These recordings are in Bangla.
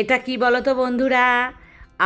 এটা কি বলতো বন্ধুরা?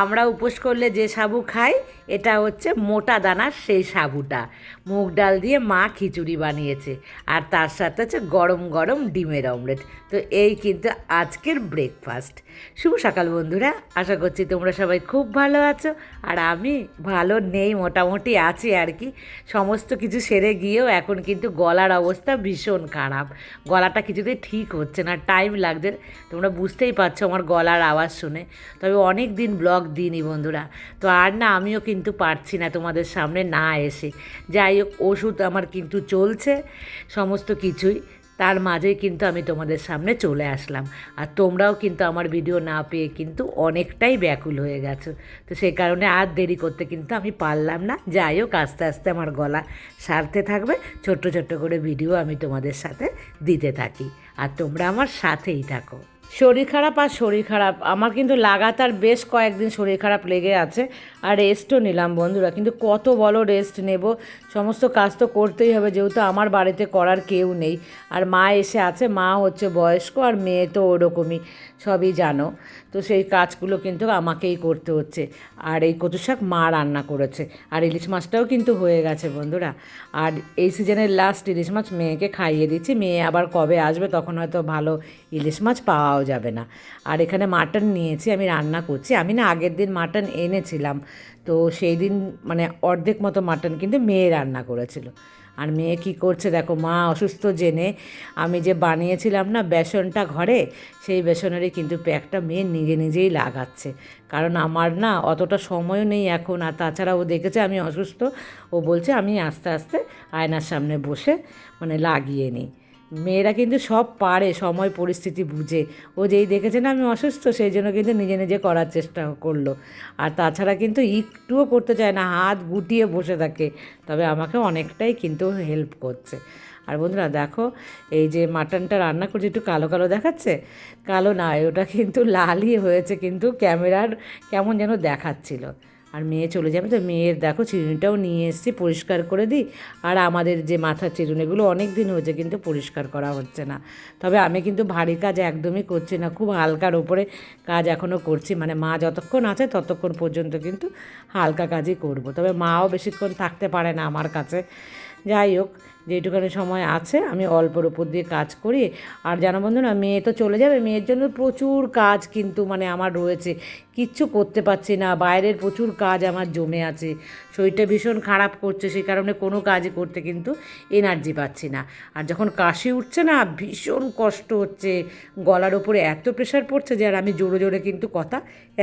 আমরা উপোস করলে যে সাবু খাই, এটা হচ্ছে মোটা দানার সেই সাবুটা। মুগ ডাল দিয়ে মা খিচুড়ি বানিয়েছে, আর তার সাথে হচ্ছে গরম গরম ডিমের অমলেট। তো এই কিন্তু আজকের ব্রেকফাস্ট শুভ সকাল বন্ধুরা, আশা করছি তোমরা সবাই খুব ভালো আছো, আর আমি ভালো নেই, মোটামুটি আছি আর কি। সমস্ত কিছু সেরে গিয়েও এখন কিন্তু গলার অবস্থা ভীষণ খারাপ। গলাটা কিছুতেই ঠিক হচ্ছে না টাইম লাগছে। তোমরা বুঝতেই পারছ আমার গলার আওয়াজ শুনে। তবে অনেক দিন ব্লগ দিইনি বন্ধুরা। তো আর না, আমিও কিন্তু পারছি না তোমাদের সামনে না এসে। যাই হোক, ওষুধ আমার কিন্তু চলছে, সমস্ত কিছুই। তার মাঝেই কিন্তু আমি তোমাদের সামনে চলে আসলাম। আর তোমরাও কিন্তু আমার ভিডিও না পেয়ে কিন্তু অনেকটাই ব্যাকুল হয়ে গেছো। তো সেই কারণে আর দেরি করতে কিন্তু আমি পারলাম না। যাই হোক, আস্তে আস্তে আমার গলা সারতে থাকবে। ছোট্ট ছোট্ট করে ভিডিও আমি তোমাদের সাথে দিতে থাকি। আর তোমরা আমার সাথেই থাকো। শরীর খারাপ আর শরীর খারাপ। আমার কিন্তু লাগাতার বেশ কয়েকদিন শরীর খারাপ লেগে আছে আর রেস্টও নিলাম বন্ধুরা। কিন্তু কত বলো রেস্ট নেব? সমস্ত কাজ তো করতেই হবে, যেহেতু আমার বাড়িতে করার কেউ নেই। আর মা এসে আছে, মা হচ্ছে বয়স্ক আর মেয়ে তো ওরকমই, সবই জানো। তো সেই কাজগুলো কিন্তু আমাকেই করতে হচ্ছে। আর এই কচু শাক মা রান্না করেছে। আর ইলিশ মাছটাও কিন্তু হয়ে গেছে বন্ধুরা। আর এই সিজনের লাস্ট ইলিশ মাছ মেয়েকে খাইয়ে দিচ্ছি। মেয়ে আবার কবে আসবে তখন হয়তো ভালো ইলিশ মাছ পাওয়াও যাবে না। আর এখানে মাটন নিয়েছি, আমি রান্না করছি। আমি না আগের দিন মাটন এনেছিলাম। তো সেই দিন মানে অর্ধেক মতো মাটন কিন্তু মেয়ে রান্না করেছিল। আর মেয়ে কী করছে দেখো, মা অসুস্থ জেনে আমি যে বানিয়েছিলাম না বেসনটা ঘরে, সেই বেসনেরই কিন্তু প্যাকটা মেয়ে নিজে নিজেই লাগাচ্ছে। কারণ আমার না অতটা সময়ও নেই এখন, আর তাছাড়া ও দেখেছে আমি অসুস্থ, ও বলছে আমি আস্তে আস্তে আয়নার সামনে বসে মানে লাগিয়ে নিই। মেয়েরা কিন্তু সব পারে, সময়, পরিস্থিতি বুঝে। ও যেই দেখেছে না আমি অসুস্থ, সেই জন্য কিন্তু নিজে নিজে করার চেষ্টা করল। আর তাছাড়া কিন্তু একটুও করতে চায় না, হাত গুটিয়ে বসে থাকে। তবে আমাকে অনেকটাই কিন্তু হেল্প করছে। আর বন্ধুরা দেখো, এই যে মাটনটা রান্না করছে, একটু কালো কালো দেখাচ্ছে? কালো না ওটা কিন্তু লালই হয়েছে, কিন্তু ক্যামেরার কেমন যেন দেখাচ্ছিল। আর মেয়ে চলে যাবে, তো মেয়ের দেখো চিরুনিটাও নিয়ে এসছি, পরিষ্কার করে দিই। আর আমাদের যে মাথার চিরুনিগুলো অনেক দিন হয়েছে, কিন্তু পরিষ্কার করা হচ্ছে না। তবে আমি কিন্তু ভারী কাজ একদমই করছি না, খুব হালকার ওপরে কাজ এখনও করছি। মানে মা যতক্ষণ আছে, ততক্ষণ পর্যন্ত কিন্তু হালকা কাজই করব। তবে মাও বেশিক্ষণ থাকতে পারে না আমার কাছে। যাই হোক যেটুখানি সময় আছে, আমি অল্পর উপর দিয়ে কাজ করি। আর জানো বন্ধুরা, মেয়ে তো চলে যাবে, মেয়ের জন্য প্রচুর কাজ কিন্তু মানে আমার রয়েছে। কিচ্ছু করতে পারছি না, বাইরের প্রচুর কাজ আমার জমে আছে। শরীরটা ভীষণ খারাপ করছে, সেই কারণে কোনো কাজই করতে কিন্তু এনার্জি পাচ্ছি না। আর যখন কাশি উঠছে না, ভীষণ কষ্ট হচ্ছে। গলার ওপরে এত প্রেশার পড়ছে যে আর আমি জোরে জোরে কিন্তু কথা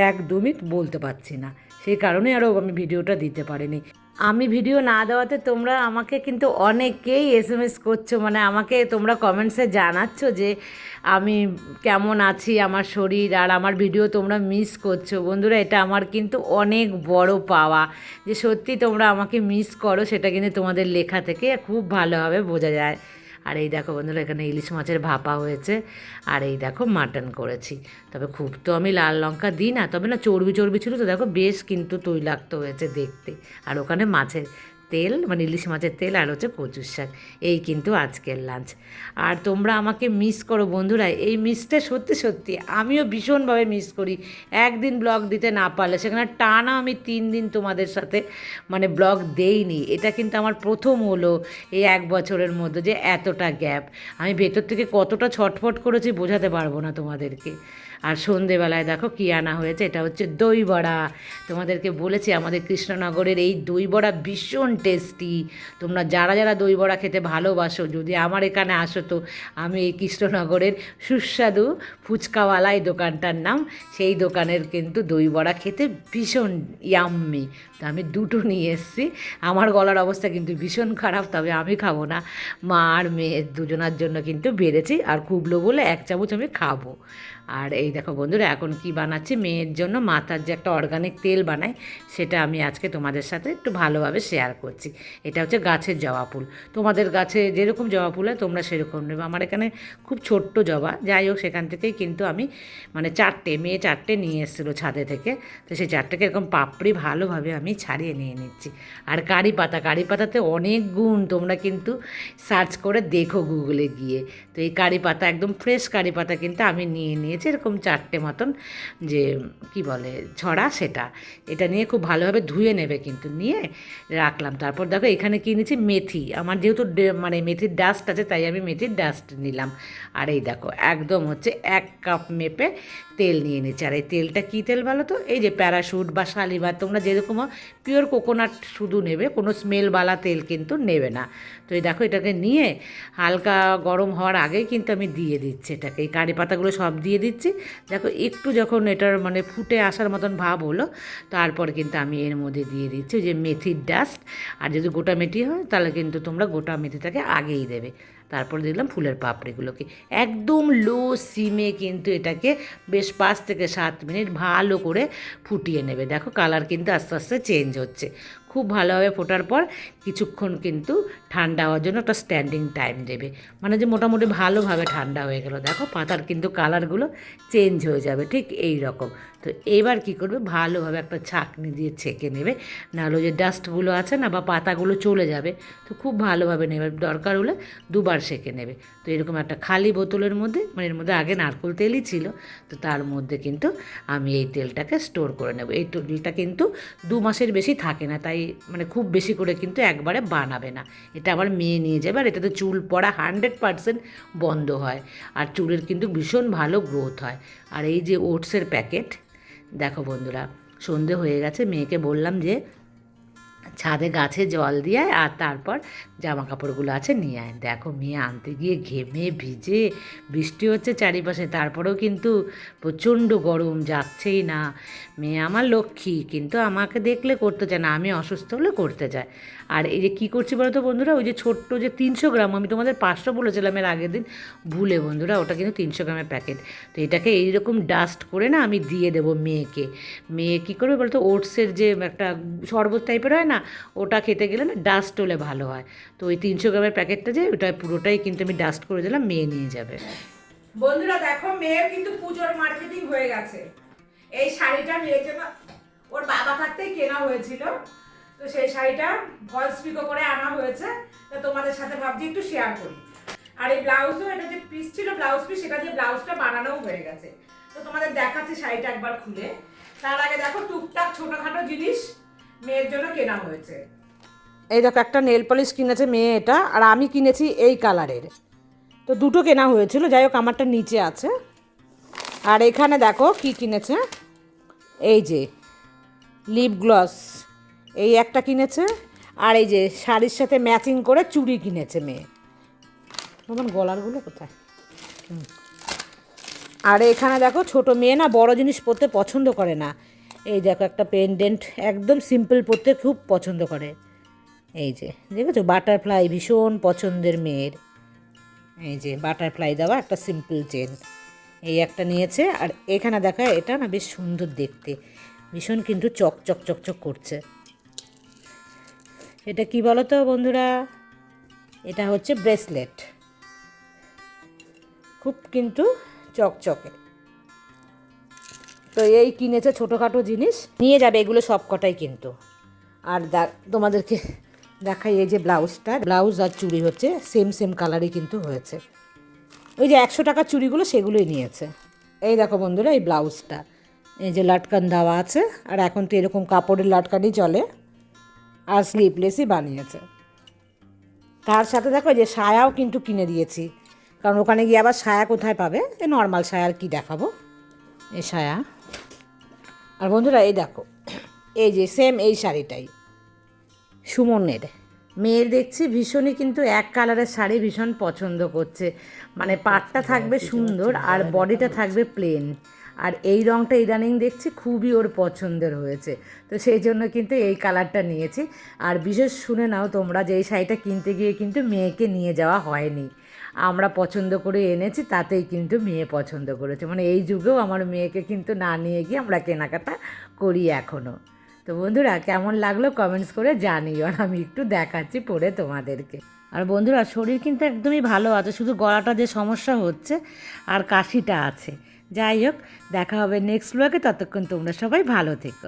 একদমই বলতে পারছি না। সেই কারণে আরও আমি ভিডিওটা দিতে পারিনি। আমি ভিডিও না দেওয়াতে তোমরা আমাকে কিন্তু অনেকেই এস এম এস করছ মানে আমাকে তোমরা কমেন্টসে জানাচ্ছ যে আমি কেমন আছি, আমার শরীর আর আমার ভিডিও তোমরা মিস করছ। বন্ধুরা, এটা আমার কিন্তু অনেক বড় পাওয়া। যে সত্যি তোমরা আমাকে মিস করো, সেটা কিন্তু তোমাদের লেখা থেকে খুব ভালোভাবে বোঝা যায়। আর এই দেখো বন্ধুরা, এখানে ইলিশ মাছের ভাপা হয়েছে, আর এই দেখো মাটন করেছি। তবে খুব তো আমি লাল লঙ্কা দিই না, তবে না চর্বি চর্বি ছিল তো, দেখো বেশ কিন্তু তৈলাক্ত হয়েছে দেখতে। আর ওখানে মাছের তেল মানে ইলিশ মাছের তেল আর হচ্ছে কচুর শাক। এই কিন্তু আজকের লাঞ্চ আর তোমরা আমাকে মিস করো বন্ধুরা, এই মিসটা সত্যি সত্যি আমিও ভীষণভাবে মিস করি। একদিন ব্লগ দিতে না পারলে, সেখানে টানা আমি তিন দিন তোমাদের সাথে মানে ব্লগ দেইনি। এটা কিন্তু আমার প্রথম হলো এই এক বছরের মধ্যে যে এতটা গ্যাপ আমি ভেতর থেকে কতটা ছটফট করেছি বোঝাতে পারব না তোমাদেরকে। আর সন্ধেবেলায় দেখো কী আনা হয়েছে? এটা হচ্ছে দই বড়া তোমাদেরকে বলেছি, আমাদের কৃষ্ণনগরের এই দই বড়া ভীষণ টেস্টি। তোমরা যারা যারা দই বড়া খেতে ভালোবাসো, যদি আমার এখানে আসো তো আমি এই কৃষ্ণনগরের সুস্বাদু ফুচকাওয়ালা এই দোকানটার নাম। সেই দোকানের কিন্তু দই বড়া খেতে ভীষণ ইয়াম্মি। তো আমি দুটো নিয়ে এসেছি। আমার গলার অবস্থা কিন্তু ভীষণ খারাপ, তবে আমি খাব না। মা আর মেয়ের দুজনার জন্য কিন্তু বেড়েছি। আর কুবলো বলে এক চামচ আমি খাব। আর এই দেখো বন্ধুরা, এখন কি বানাচ্ছি? মেয়ের জন্য মাথার যে একটা অর্গানিক তেল বানাই, সেটা আমি আজকে তোমাদের সাথে একটু ভালোভাবে শেয়ার করছি। এটা হচ্ছে গাছের জবা ফুল। তোমাদের গাছে যেরকম জবা ফুল হয়, তোমরা সেরকম নেবে। আমার এখানে খুব ছোট্ট জবা, যাই হোক, সেখান থেকেই কিন্তু আমি মানে চারটে, মেয়ে চারটে নিয়ে এসেছিল ছাদে থেকে। তো সেই চারটেকে এরকম পাপড়ি ভালোভাবে আমি ছাড়িয়ে নিয়ে নিচ্ছি। আর কারি পাতা, কারি পাতাতে অনেক গুণ তোমরা কিন্তু সার্চ করে দেখো গুগলে গিয়ে। তো এই কারি পাতা, একদম ফ্রেশ কারি পাতা কিন্তু আমি নিয়ে নিয়েছি। এরকম চারটে মতন যে কি বলে ছড়া সেটা। এটা নিয়ে খুব ভালোভাবে ধুয়ে নেবে কিন্তু, নিয়ে রাখলাম। তারপর দেখো এখানে কি নিয়েছি মেথি। আমার যেহেতু মানে মেথির ডাস্ট আছে, তাই আমি মেথির ডাস্ট নিলাম। আর এই দেখো, একদম হচ্ছে এক কাপ মেপে তেল নিয়ে নিচ্ছে আর এই তেলটা কী তেল বলো তো? এই যে প্যারাশুট বা শালিবার তোমরা যেরকম পিওর কোকোনাট শুধু নেবে, কোনো স্মেলওয়ালা তেল কিন্তু নেবে না। তো এই দেখো, এটাকে নিয়ে হালকা গরম হওয়ার আগেই কিন্তু আমি দিয়ে দিচ্ছি এটাকে। এই কারি পাতাগুলো সব দিয়ে দিচ্ছি। দেখো, একটু যখন এটার মানে ফুটে আসার মতন ভাব হলো, তারপর কিন্তু আমি এর মধ্যে দিয়ে দিচ্ছি যে মেথির ডাস্ট আর যদি গোটা মেথি হয়, তাহলে কিন্তু তোমরা গোটা মেথিটাকে আগেই দেবে। তারপর দেখলাম ফুলের পাপড়িগুলোকে। একদম লো সিমে কিন্তু এটাকে বেশ পাঁচ থেকে সাত মিনিট ভালো করে ফুটিয়ে নেবে। দেখো কালার কিন্তু আস্তে আস্তে চেঞ্জ হচ্ছে। খুব ভালোভাবে ফোটার পর কিছুক্ষণ কিন্তু ঠান্ডা হওয়ার জন্য একটা স্ট্যান্ডিং টাইম দেবে। মানে যে মোটামুটি ভালোভাবে ঠান্ডা হয়ে গেল। দেখো পাতার কিন্তু কালারগুলো চেঞ্জ হয়ে যাবে, ঠিক এই রকম। তো এবার কি করবে? ভালোভাবে একটা ছাঁকনি দিয়ে ছেঁকে নেবে। নাহলে যে ডাস্টগুলো আছে না বা পাতাগুলো চলে যাবে। তো খুব ভালোভাবে নেবে। দরকার হলে দুবার সেঁকে নেবে। তো এরকম একটা খালি বোতলের মধ্যে মানে এর মধ্যে আগে নারকোল তেলই ছিল, তো তার মধ্যে কিন্তু আমি এই তেলটাকে স্টোর করে নেব। এই তেলটা কিন্তু দু মাসের বেশি থাকে না, তাই মানে খুব বেশি করে কিন্তু একবারে বানাবে না। এটা আবার মেয়ে নিয়ে যাবে আর এটাতে চুল পড়া হান্ড্রেড পারসেন্ট বন্ধ হয় আর চুলের কিন্তু ভীষণ ভালো গ্রোথ হয়। আর এই যে ওটসের প্যাকেট, দেখো বন্ধুরা, সন্ধে হয়ে গেছে, মেয়েকে বললাম যে ছাদে গাছে জল দিয়ে আর তারপর জামা কাপড়গুলো আছে নিয়ে আয়। দেখো মেয়ে আনতে গিয়ে ঘেমে ভিজে, বৃষ্টি হচ্ছে চারিপাশে, তারপরেও কিন্তু প্রচণ্ড গরম, যাচ্ছেই না। মেয়ে আমার লক্ষ্মী, কিন্তু আমাকে দেখলে করতে চায় না, আমি অসুস্থ হলে করতে চায়। আর এই যে কী করছি বলো তো বন্ধুরা? ওই যে ছোট্ট যে তিনশো গ্রাম, আমি তোমাদের পাঁচশো বলেছিলাম এর আগের দিন। ভুলে বন্ধুরা, ওটা কিন্তু তিনশো গ্রামের প্যাকেট। তো এটাকে এইরকম ডাস্ট করে না আমি দিয়ে দেবো মেয়েকে। মেয়ে কী করবে বলতো? ওটসের যে একটা শরবত টাইপের হয় না, ওটা খেতে গেলে না ডাস্ট হলে ভালো হয়। তো ওই তিনশো গ্রামের প্যাকেটটা যে, ওটা পুরোটাই কিন্তু আমি ডাস্ট করে দিলাম, মেয়ে নিয়ে যাবে। বন্ধুরা, দেখো, মেয়ের কিন্তু পুজোর মার্কেটিং হয়ে গেছে। এই শাড়িটা জন্য, ওর বাবা থাকতেই কেনা হয়েছিল। তো সেই শাড়িটা ভয়েস পিকো করে আনা হয়েছে, তো তোমাদের সাথে ভাবছি একটু শেয়ার করি। আর এই ব্লাউজও এটা যে পিস ছিল ব্লাউজ পিস সেটা দিয়ে ব্লাউজটা বানানোও হয়ে গেছে। তো তোমাদের দেখাচ্ছি শাড়িটা একবার খুলে। তার আগে দেখো টুকটাক ছোটোখাটো জিনিস মেয়ের জন্য কেনা হয়েছে। এই দেখো, একটা নেল পলিশ কিনেছে মেয়ে এটা, আর আমি কিনেছি এই কালারের তো দুটো কেনা হয়েছিল, যাই হোক, আমারটা নিচে আছে। আর এখানে দেখো কি কিনেছে, এই যে লিপ গ্লস এই একটা কিনেছে, আর এই যে শাড়ির সাথে ম্যাচিং করে চুড়ি কিনেছে মেয়ে। তোমার গলারগুলো কোথায়। আর এখানে দেখো, ছোট মেয়ে না বড় জিনিস পরতে পছন্দ করে না। এই দেখো, একটা পেন্ডেন্ট একদম সিম্পল পরতে খুব পছন্দ করে। এই যে, দেখেছ? বাটারফ্লাই ভীষণ পছন্দের মেয়ের। এই যে বাটারফ্লাই দেওয়া একটা সিম্পল চেন এই একটা নিয়েছে, আর এখানে দেখা, এটা না বেশ সুন্দর দেখতে। ভীষণ কিন্তু চক চক চক চক করছে। এটা কি বলো তো বন্ধুরা? এটা হচ্ছে ব্রেসলেট। খুব কিন্তু চকচকে। তো এই কিনেছে ছোটোখাটো জিনিস। নিয়ে যাবে এগুলো সব কটাই কিন্তু। আর তোমাদেরকে দেখাই এই যে ব্লাউজটা। ব্লাউজ আর চুড়ি হচ্ছে, সেম সেম কালারই কিন্তু হয়েছে। ওই যে একশো টাকার চুড়িগুলো সেগুলোই নিয়েছে। এই দেখো বন্ধুরা, এই ব্লাউজটা। এই যে লাটকান দেওয়া আছে, আর এখন তো এরকম কাপড়ের লাটকানই চলে। আর স্লিপলেসই বানিয়েছে। তার সাথে দেখো যে সায়াও কিন্তু কিনে দিয়েছি। কারণ ওখানে গিয়ে আবার সায়া কোথায় পাবে? এই নর্মাল সায়া আর কি দেখাবো? এই সায়া। আর বন্ধুরা এই দেখো এই যে সেম এই শাড়িটাই। সুমনের। মেয়ের দেখছি ভীষণই কিন্তু এক কালারের শাড়ি ভীষণ পছন্দ করছে। মানে পাটটা থাকবে সুন্দর আর বডিটা থাকবে প্লেন আর এই রঙটা ইদানিং দেখছি খুবই ওর পছন্দের হয়েছে। তো সেই জন্য কিন্তু এই কালারটা নিয়েছি। আর বিশেষ শুনে নাও তোমরা যে এই শাড়িটা কিনতে গিয়ে কিন্তু মেয়েকে নিয়ে যাওয়া হয়নি। আমরা পছন্দ করে এনেছি, তাতেই কিন্তু মেয়ে পছন্দ করেছে। মানে এই যুগেও আমার মেয়েকে কিন্তু না নিয়ে গিয়ে আমরা কেনাকাটা করি এখনও তো বন্ধুরা, কেমন লাগল কমেন্টস করে জানিও আর আমি একটু দেখাচ্ছি পরে তোমাদেরকে। আর বন্ধুরা, শরীর কিন্তু একদমই ভালো আছে, শুধু গলাটা যে সমস্যা হচ্ছে আর কাশিটা আছে। যাই হোক দেখা হবে নেক্সট ব্লগে ততক্ষণ তোমরা সবাই ভালো থেকো।